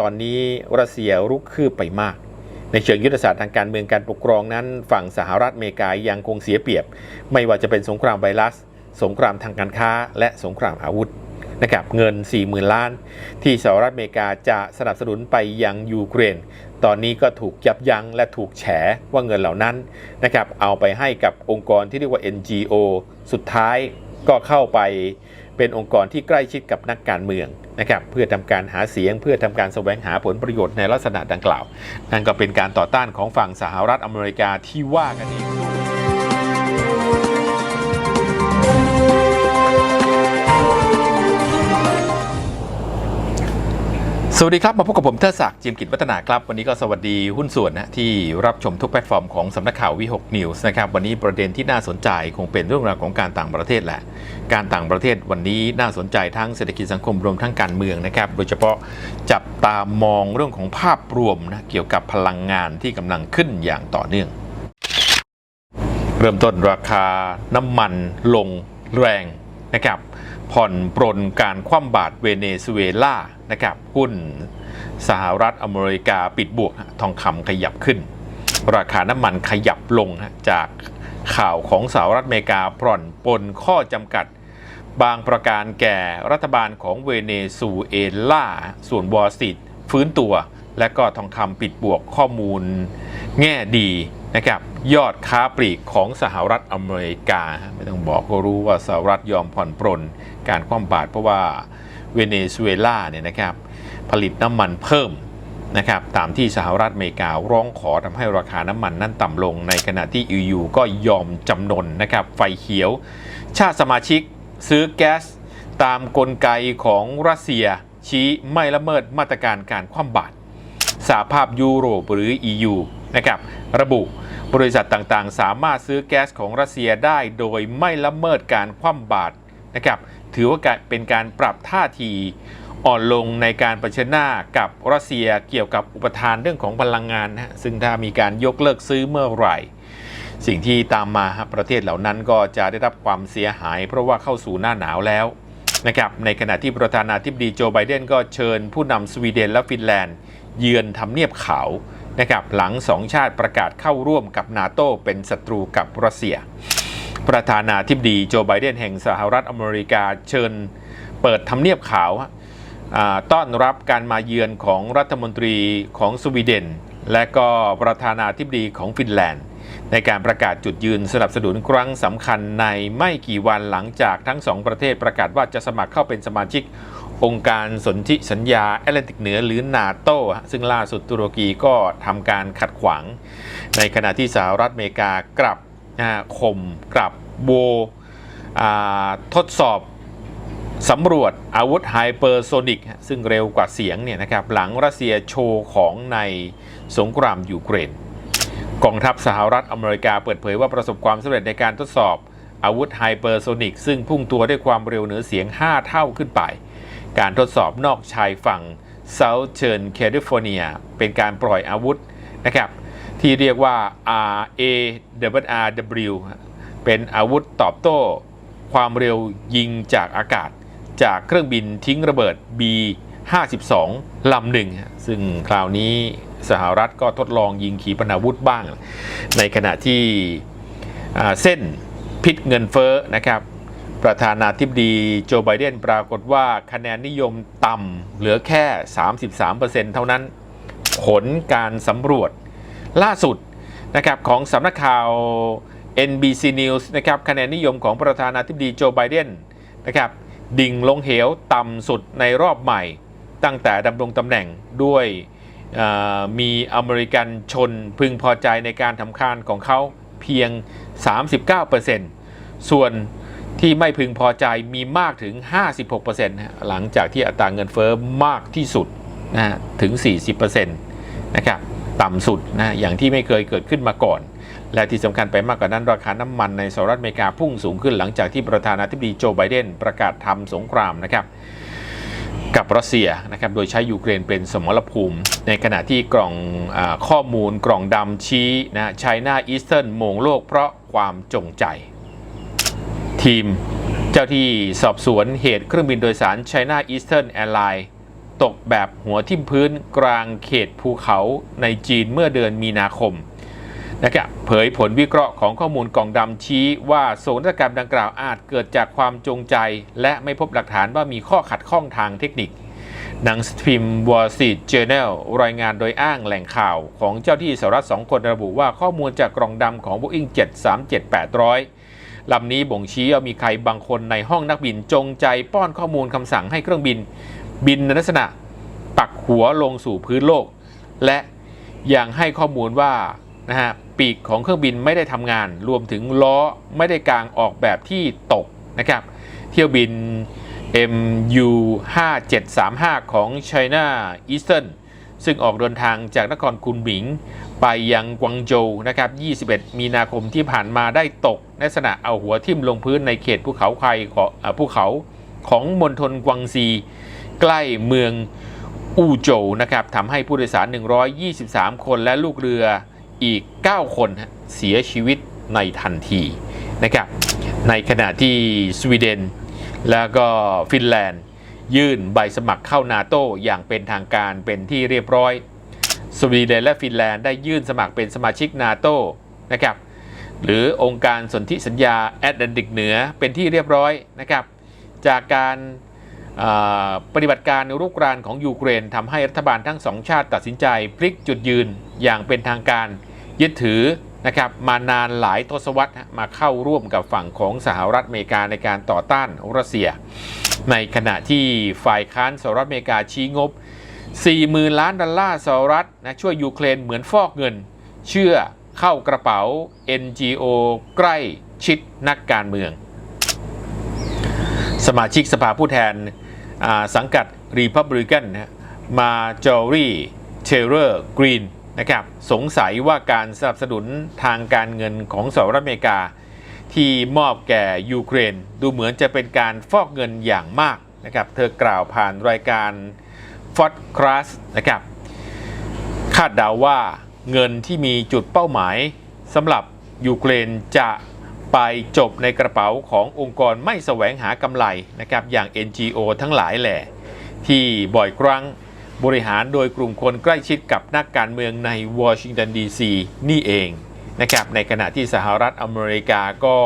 ตอนนี้รัสเซียรุกคืบไปมาก ในเชิงยุทธศาสตร์ทางการเมืองการปกครองนั้น ฝั่งสหรัฐอเมริกายังคงเสียเปรียบ ไม่ว่าจะเป็นสงครามไวรัส สงครามทางการค้า และสงครามอาวุธนะครับเงิน 40,000 ล้าน ที่สหรัฐอเมริกาจะสนับสนุนไปยังยูเครน ตอนนี้ก็ถูกยับยั้งและถูกแฉว่าเงินเหล่านั้นนะครับเอาไปให้กับองค์กรที่เรียกว่า NGO สุดท้ายก็เข้าไป เป็นองค์กรที่ใกล้ชิดกับนักการเมืองนะครับเพื่อทำการหาเสียง เพื่อทำการแสวงหาผลประโยชน์ในลักษณะดังกล่าว นั่นก็เป็นการต่อต้านของฝั่งสหรัฐอเมริกาที่ว่ากันเอง สวัสดีครับ มาพบกับผมเทอศักดิ์จิมกิจวัฒนาครับ วันนี้ก็สวัสดีหุ้นส่วนนะที่รับชมทุกแพลตฟอร์มของสำนักข่าววิหกนิวส์นะครับ วันนี้ประเด็นที่น่าสนใจคงเป็นเรื่องราวของการต่างประเทศแหละ การต่างประเทศวันนี้น่าสนใจทั้งเศรษฐกิจสังคมรวมทั้งการเมืองนะครับ โดยเฉพาะจับตามองเรื่องของภาพรวมนะเกี่ยวกับพลังงานที่กำลังขึ้นอย่างต่อเนื่อง เริ่มต้นราคาน้ำมันลงแรงนะครับผ่อนปรนการคว่ำบาตรเวเนซุเอลา นะครับหุ้นสหรัฐอเมริกาปิดบวกทองคำขยับขึ้น ราคาน้ำมันขยับลงจากข่าวของสหรัฐอเมริกาผ่อนปลนข้อจำกัด บางประการแก่รัฐบาลของเวเนซุเอลาส่วนวอลสตรีทฟื้นตัว และก็ทองคำปิดบวกข้อมูลแง่ดีนะครับยอดค้าปลีกของสหรัฐอเมริกา ไม่ต้องบอกก็รู้ว่าสหรัฐยอมผ่อนปรนการคว่ำบาตรเพราะว่า เวเนซุเอลาเนี่ยนะครับผลิตน้ำมันเพิ่มนะครับตามที่สหรัฐอเมริการ้องขอทำให้ราคาน้ำมันนั้นต่ำลง ในขณะที่ EU ก็ยอมจำนนนะครับไฟเขียว ชาติสมาชิกซื้อแก๊สตามกลไกของรัสเซีย ชี้ไม่ละเมิดมาตรการการคว่ำบาตรสหภาพยุโรปหรือ EU นะครับระบุบริษัทต่างๆ สามารถซื้อแก๊สของรัสเซียได้โดยไม่ละเมิดการคว่ำบาตรนะครับ ถือว่าเป็นการปรับท่าทีอ่อนลงในการเผชิญหน้ากับรัสเซียเกี่ยวกับอุปทานเรื่องของพลังงานนะซึ่งถ้ามีการยกเลิกซื้อเมื่อไหร่ สิ่งที่ตามมาประเทศเหล่านั้นก็จะได้รับความเสียหาย เพราะว่าเข้าสู่หน้าหนาวแล้วนะครับในขณะที่ประธานาธิบดีโจไบเดนก็เชิญผู้นำสวีเดนและฟินแลนด์ เยือนทำเนียบขาวนะครับหลังสองชาติประกาศเข้าร่วมกับนาโตเป็นศัตรูกับรัสเซีย ประธานาธิบดีโจไบเดนแห่งสหรัฐอเมริกาเชิญเปิดทำเนียบขาวต้อนรับการมาเยือนของรัฐมนตรีของสวีเดน และก็ประธานาธิบดีของฟินแลนด์ ในการประกาศจุดยืนสนับสนุนครั้งสำคัญในไม่กี่วันหลังจากทั้งสองประเทศประกาศว่าจะสมัครเข้าเป็นสมาชิกองค์การสนธิสัญญาแอตแลนติกเหนือหรือนาโตซึ่งล่าสุดตุรกีก็ทำการขัดขวาง ในขณะที่สหรัฐอเมริกากลับ ข่มกลับโวทดสอบสำรวจอาวุธไฮเปอร์โซนิกซึ่งเร็วกว่าเสียงเนี่ยนะครับหลังรัสเซียโชว์ของในสงครามยูเครนกองทัพสหรัฐอเมริกาเปิดเผยว่าประสบความสำเร็จในการทดสอบอาวุธไฮเปอร์โซนิกซึ่งพุ่งตัวด้วยความเร็วเหนือเสียง 5 เท่าขึ้นไป การทดสอบนอกชายฝั่ง Southern California เป็นการปล่อยอาวุธนะครับ ที่เรียกว่า RAWRW เป็นอาวุธตอบโต้ ความเร็วยิงจากอากาศ จากเครื่องบินทิ้งระเบิด B52 ลำหนึ่ง ซึ่งคราวนี้สหรัฐก็ทดลองยิงขีปนาวุธบ้าง ในขณะที่เส้นพิษเงินเฟ้อนะครับ ประธานาธิบดีโจไบเดนปรากฏว่าคะแนนนิยมต่ำเหลือแค่ 33%เท่านั้น ผลการสำรวจ ล่าสุดนะครับของสำนักข่าว NBC News นะครับคะแนนนิยมของประธานาธิบดีโจไบเดนนะครับดิ่งลงเหวต่ำสุดในรอบใหม่ ตั้งแต่ดำรงตำแหน่งด้วยมีอเมริกันชนพึงพอใจในการทำคานของเขาเพียง 39%ส่วนที่ไม่พึงพอใจมีมากถึง 56%หลังจากที่อัตราเงินเฟ้อมากที่สุดนะฮะถึง 40%นะครับ ต่ำสุดนะอย่างที่ไม่เคยเกิดขึ้นมาก่อน และที่สำคัญไปมากกว่านั้นราคาน้ำมันในสหรัฐอเมริกาพุ่งสูงขึ้นหลังจากที่ประธานาธิบดีโจไบเดนประกาศทำสงครามนะครับกับรัสเซียนะครับ โดยใช้ยูเครนเป็นสมรภูมิ ในขณะที่กล่องอข้อมูลกล่องดำชี้นะไชน่าอีสเทิร์นมงโลกเพราะความจงใจ ทีมเจ้าที่สอบสวนเหตุเครื่องบินโดยสาร China Eastern Airlines ตกแบบหัวทิ่มพื้นกลางเขตภูเขาในจีนเมื่อเดือนมีนาคมนะครับเผยผลวิเคราะห์ของข้อมูลกล่องดำชี้ว่าโศกนาฏกรรมดังกล่าวอาจเกิดจากความจงใจ และไม่พบหลักฐานว่ามีข้อขัดข้องทางเทคนิค หนังสือพิมพ์ Wall Street Journal รายงานโดยอ้างแหล่งข่าวของเจ้าที่สหรัฐสองคนระบุว่าข้อมูลจากกล่องดำของ Boeing 737-800 ลำนี้บ่งชี้ว่ามีใครบางคนในห้องนักบินจงใจป้อนข้อมูลคำสั่งให้เครื่องบิน บินในลักษณะปักหัวลงสู่พื้นโลก และยังให้ข้อมูลว่านะฮะปีกของเครื่องบินไม่ได้ทำงาน รวมถึงล้อไม่ได้กางออกแบบที่ตกนะครับ เที่ยวบิน MU 5735 ของ China Eastern ซึ่งออกเดินทางจากนครคุนหมิง ไปยังกวางโจวนะครับ 21 มีนาคมที่ผ่านมาได้ตกในลักษณะเอาหัวทิ่มลงพื้นในเขตภูเขาไคของภูเขาของมณฑลกวางซี ใกล้เมืองอูโจวนะครับทำให้ผู้โดยสาร 123 คนและลูกเรืออีก 9 คนเสียชีวิตในทันทีนะครับ ในขณะที่สวีเดน แล้วก็ฟินแลนด์ ยื่นใบสมัครเข้านาโตอย่างเป็นทางการเป็นที่เรียบร้อย สวีเดนและฟินแลนด์ได้ยื่นสมัครเป็นสมาชิกนาโตนะครับ หรือองค์การสนธิสัญญาแอตแลนติกเหนือเป็นที่เรียบร้อยนะครับ จากการ ปฏิบัติการรุกรานของยูเครนทำให้รัฐบาลทั้งสองชาติตัดสินใจพลิกจุดยืนอย่างเป็นทางการยึดถือนะครับมานานหลายทศวรรษมาเข้าร่วมกับฝั่งของสหรัฐอเมริกาในการต่อต้านรัสเซีย ในขณะที่ฝ่ายค้านสหรัฐอเมริกาชี้งบ 40,000 ล้านดอลลาร์สหรัฐนะช่วยยูเครนเหมือนฟอกเงิน เชื่อเข้ากระเป๋า NGO ใกล้ชิดนักการเมือง สมาชิกสภาผู้แทน สังกัดรีพับลิกันมาจอรี่เทเลอร์กรีนนะครับสงสัยว่าการสนับสนุนทางการเงินของสหรัฐอเมริกา ที่มอบแก่ยูเครน ดูเหมือนจะเป็นการฟอกเงินอย่างมากนะครับเธอกล่าวผ่านรายการฟอดคลาสนะครับคาดเดาว่าเงินที่มีจุดเป้าหมายสำหรับยูเครนจะ ไปจบในกระเป๋าขององค์กรไม่แสวงหากำไรนะครับอย่าง NGO ทั้งหลายแหละที่บ่อยครั้งบริหารโดยกลุ่มคนใกล้ชิดกับนักการเมืองในวอชิงตันดีซีนี่เองนะครับในขณะที่สหรัฐอเมริกาก็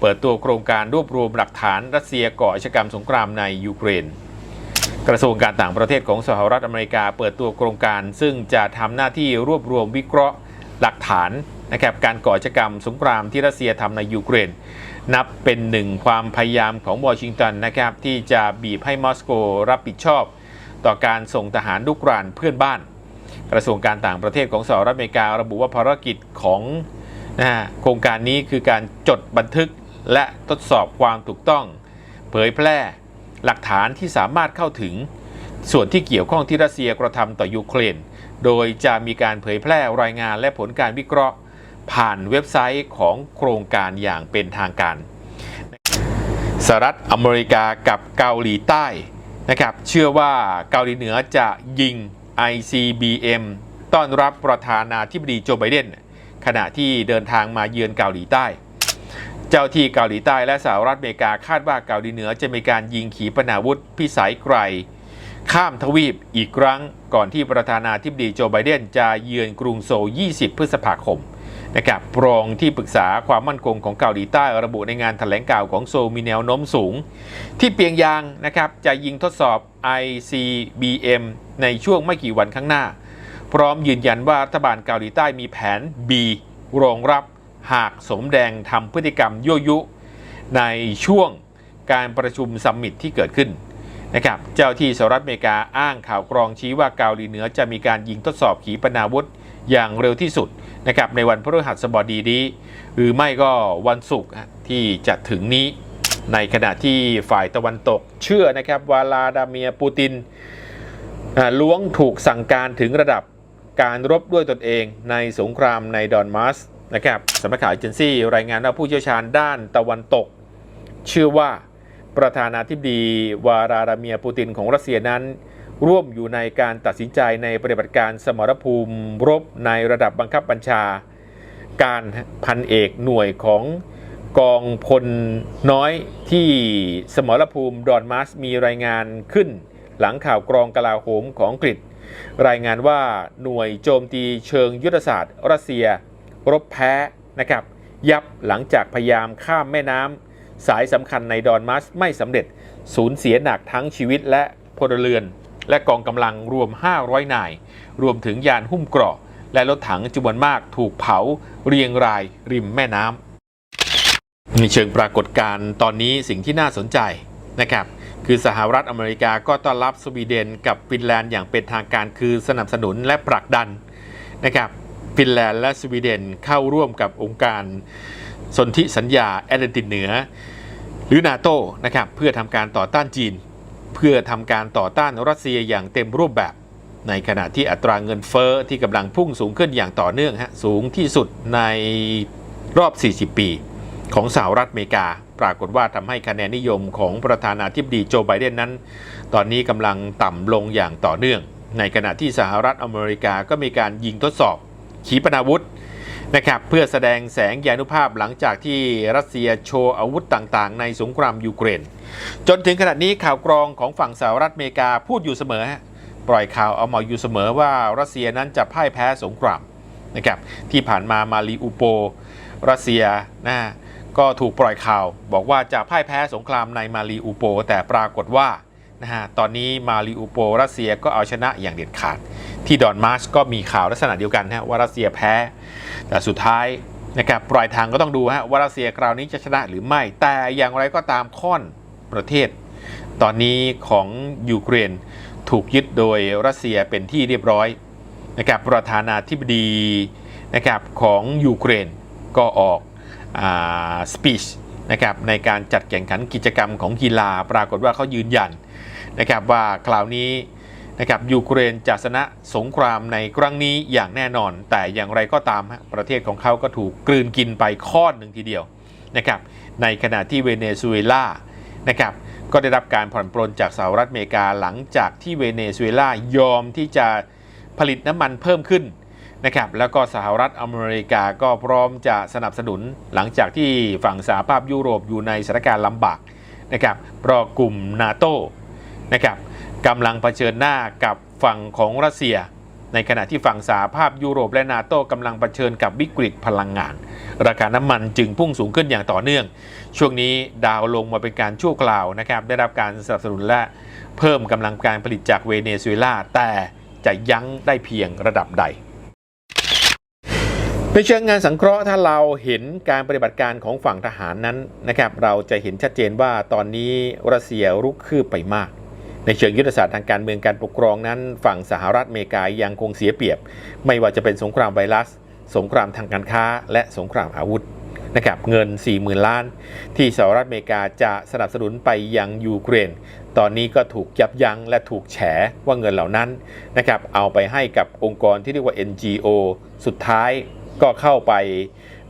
เปิดตัวโครงการรวบรวมหลักฐานรัสเซียก่ออาชญากรรมสงครามในยูเครน กระทรวงการต่างประเทศของสหรัฐอเมริกาเปิดตัวโครงการ ซึ่งจะทำหน้าที่รวบรวมวิเคราะห์หลักฐาน นะครับการก่ออาชญากรรมสงครามที่รัสเซียทำในยูเครน นับเป็นหนึ่งความพยายามของวอชิงตันนะครับที่จะบีบให้มอสโกรับผิดชอบ ต่อการส่งทหารลุกรานเพื่อนบ้าน กระทรวงการต่างประเทศของสหรัฐอเมริการะบุว่าภารกิจของนะฮะโครงการนี้คือการจดบันทึกและทดสอบความถูกต้อง เผยแพร่หลักฐานที่สามารถเข้าถึง ส่วนที่เกี่ยวข้องที่รัสเซียกระทำต่อยูเครน โดยจะมีการเผยแพร่รายงานและผลการวิเคราะห์ ผ่านเว็บไซต์ของโครงการอย่างเป็นทางการสหรัฐอเมริกากับเกาหลีใต้นะครับ เชื่อว่าเกาหลีเหนือจะยิง ICBM ต้อนรับประธานาธิบดีโจไบเดนขณะที่เดินทางมาเยือนเกาหลีใต้ เจ้าที่เกาหลีใต้และสหรัฐอเมริกาคาดว่าเกาหลีเหนือจะมีการยิงขีปนาวุธพิสัยไกล ข้ามทวีปอีกครั้งก่อนที่ประธานาธิบดีโจไบเดนจะเยือนกรุงโซล 20 พฤษภาคม นะครับรองที่ปรึกษาความมั่นคงของเกาหลีใต้ระบุในงานแถลงข่าวของโซมีแนวโน้มสูง ที่เปียงยางนะครับจะยิงทดสอบ ICBM ในช่วงไม่กี่วันข้างหน้า พร้อมยืนยันว่ารัฐบาลเกาหลีใต้มีแผน B รองรับหากสมแดงทำพฤติกรรมยั่วยุ ในช่วงการประชุมซัมมิตที่เกิดขึ้นนะครับเจ้าที่สหรัฐอเมริกาอ้างข่าวกรองชี้ว่าเกาหลีเหนือจะมีการยิงทดสอบขีปนาวุธอย่างเร็วที่สุด นะครับในวันพฤหัสบดีนี้ หรือไม่ก็วันศุกร์ที่จะถึงนี้ ในขณะที่ฝ่ายตะวันตกเชื่อนะครับวาลาดาเมียปูตินล้วงถูกสั่งการถึงระดับการรบด้วยตนเองในสงครามในดอนมัสนะครับสำนักข่าวเอเจนซี่รายงานว่าผู้เชี่ยวชาญด้านตะวันตก เชื่อว่าประธานาธิบดีวาราดาเมียปูตินของรัสเซียนั้น ร่วมอยู่ในการตัดสินใจในปฏิบัติการสมรภูมิรบในระดับบังคับบัญชา การพันเอกหน่วยของกองพลน้อยที่สมรภูมิดอนมาสมีรายงานขึ้น หลังข่าวกรองกลาโหมของอังกฤษ รายงานว่าหน่วยโจมตีเชิงยุทธศาสตร์ รัสเซีย รบแพ้นะครับ ยับหลังจากพยายามข้ามแม่น้ำสายสำคัญในดอนมัสไม่สำเร็จสูญเสียหนักทั้งชีวิตและพลเรือน และกองกำลังรวม 500 นาย รวมถึงยานหุ้มเกราะ และรถถังจำนวนมากถูกเผาเรียงรายริมแม่น้ำในเชิงปรากฏการณ์ตอนนี้สิ่งที่น่าสนใจนะครับคือสหรัฐอเมริกาก็ต้อนรับสวีเดนกับฟินแลนด์อย่างเป็นทางการคือสนับสนุนและผลักดันนะครับฟินแลนด์และสวีเดนเข้าร่วมกับองค์การสนธิสัญญาแอตแลนติกเหนือ หรือนาโตนะครับเพื่อทำการต่อต้านจีน เพื่อทำการต่อต้านรัสเซียอย่างเต็มรูปแบบ ในขณะที่อัตราเงินเฟอ้อที่กำลังพุ่งสูงขึ้นอย่างต่อเนื่องฮะสูงที่สุดในรอบ 40 ปี ของสหรัฐอเมริกา ปรากฏว่าทำให้คะแนนนิยมของประธานาธิบดีโจไบเดนนั้น ตอนนี้กำลังต่ำลงอย่างต่อเนื่อง ในขณะที่สหรัฐอเมริกาก็มีการยิงทดสอบขีปนาวุธ นะครับเพื่อแสดงแสงยานุภาพหลังจากที่รัสเซียโชว์อาวุธต่างๆ ในสงครามยูเครน จนถึงขณะนี้ข่าวกรองของฝั่งสหรัฐอเมริกาพูดอยู่เสมอ ปล่อยข่าวเอามาอยู่เสมอว่ารัสเซียนั้นจะพ่ายแพ้สงครามนะครับที่ผ่านมามารีอุโป รัสเซียนะก็ถูกปล่อยข่าว บอกว่าจะพ่ายแพ้สงครามในมารีอุโป แต่ปรากฏว่า นะฮะตอนนี้มารีอุโปรัสเซียก็เอาชนะอย่างเด็ดขาด ที่ดอนมาร์ชก็มีข่าวลักษณะเดียวกันฮะว่ารัสเซียแพ้ แต่สุดท้ายนะครับปลายทางก็ต้องดูฮะว่ารัสเซียคราวนี้จะชนะหรือไม่ แต่อย่างไรก็ตามค่อนประเทศ ตอนนี้ของยูเครนถูกยึดโดยรัสเซียเป็นที่เรียบร้อยนะครับประธานาธิบดีนะครับของยูเครนก็ออกสปีชนะครับในการจัดแข่งขันกิจกรรมของกีฬาปรากฏว่าเขายืนยัน นะครับว่าคราวนี้นะครับยูเครนจะชนะสงครามในครั้งนี้อย่างแน่นอน แต่อย่างไรก็ตามฮะประเทศของเขาก็ถูกกลืนกินไปข้อนหนึ่งทีเดียวนะครับในขณะที่เวเนซุเอลานะครับก็ได้รับการผ่อนปลนจากสหรัฐอเมริกาหลังจากที่เวเนซุเอลายอมที่จะผลิตน้ำมันเพิ่มขึ้นนะครับแล้วก็สหรัฐอเมริกาก็พร้อมจะสนับสนุนหลังจากที่ฝั่งสหภาพยุโรปอยู่ในสถานการณ์ลำบากนะครับเพราะกลุ่มนาโต นะครับกำลังเผชิญหน้ากับฝั่งของรัสเซีย ในขณะที่ฝั่งสหภาพยุโรปและนาโต้กำลังเผชิญกับวิกฤตพลังงาน ราคาน้ำมันจึงพุ่งสูงขึ้นอย่างต่อเนื่อง ช่วงนี้ดาวลงมาเป็นการชั่วคราวนะครับได้รับการสนับสนุนและเพิ่มกำลังการผลิตจากเวเนซุเอลาแต่จะยั้งได้เพียงระดับใดในเชิงงานสังเคราะห์ถ้าเราเห็นการปฏิบัติการของฝั่งทหารนั้นนะครับเราจะเห็นชัดเจนว่าตอนนี้รัสเซียรุกคืบไปมาก ในเชิงยุทธศาสตร์ทางการเมืองการปกครองนั้น ฝั่งสหรัฐอเมริกายังคงเสียเปรียบ ไม่ว่าจะเป็นสงครามไวรัส สงครามทางการค้า และสงครามอาวุธนะครับเงิน 40,000 ล้าน ที่สหรัฐอเมริกาจะสนับสนุนไปยังยูเครน ตอนนี้ก็ถูกยับยั้งและถูกแฉว่าเงินเหล่านั้นนะครับเอาไปให้กับองค์กรที่เรียกว่า NGO สุดท้ายก็เข้าไป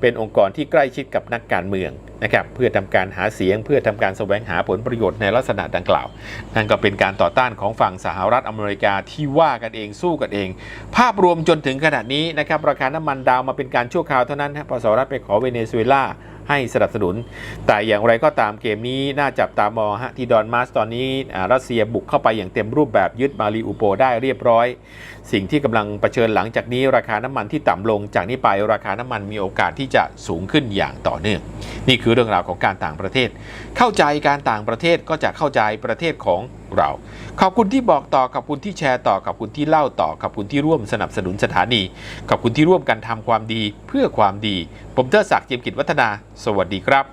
เป็นองค์กรที่ใกล้ชิดกับนักการเมืองนะครับเพื่อทำการหาเสียง เพื่อทำการแสวงหาผลประโยชน์ในลักษณะดังกล่าว นั่นก็เป็นการต่อต้านของฝั่งสหรัฐอเมริกาที่ว่ากันเองสู้กันเอง ภาพรวมจนถึงขนาดนี้นะครับราคาน้ำมันดาวมาเป็นการชั่วคราวเท่านั้นนะพอสหรัฐไปขอเวเนซุเอลา ให้สนับสนุน แต่อย่างไรก็ตามเกมนี้น่าจับตามองฮะที่ดอนมาสตอนนี้รัสเซียบุกเข้าไปอย่างเต็มรูปแบบยึดมารีอุโปได้เรียบร้อย สิ่งที่กำลังเผชิญหลังจากนี้ราคาน้ำมันที่ต่ำลงจากนี้ไปราคาน้ำมันมีโอกาสที่จะสูงขึ้นอย่างต่อเนื่อง นี่คือเรื่องราวของการต่างประเทศ เข้าใจการต่างประเทศก็จะเข้าใจประเทศของเรา ขอบคุณที่บอกต่อขอบคุณที่แชร์ต่อขอบคุณที่เล่าต่อขอบคุณที่ร่วมสนับสนุนสถานีขอบคุณที่ร่วมกันทำความดีเพื่อความดี ผมเทอศักดิ์เจียมกิจวัฒนา สวัสดีครับ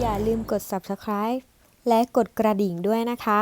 อย่าลืมกด subscribe และกดกระดิ่งด้วยนะคะ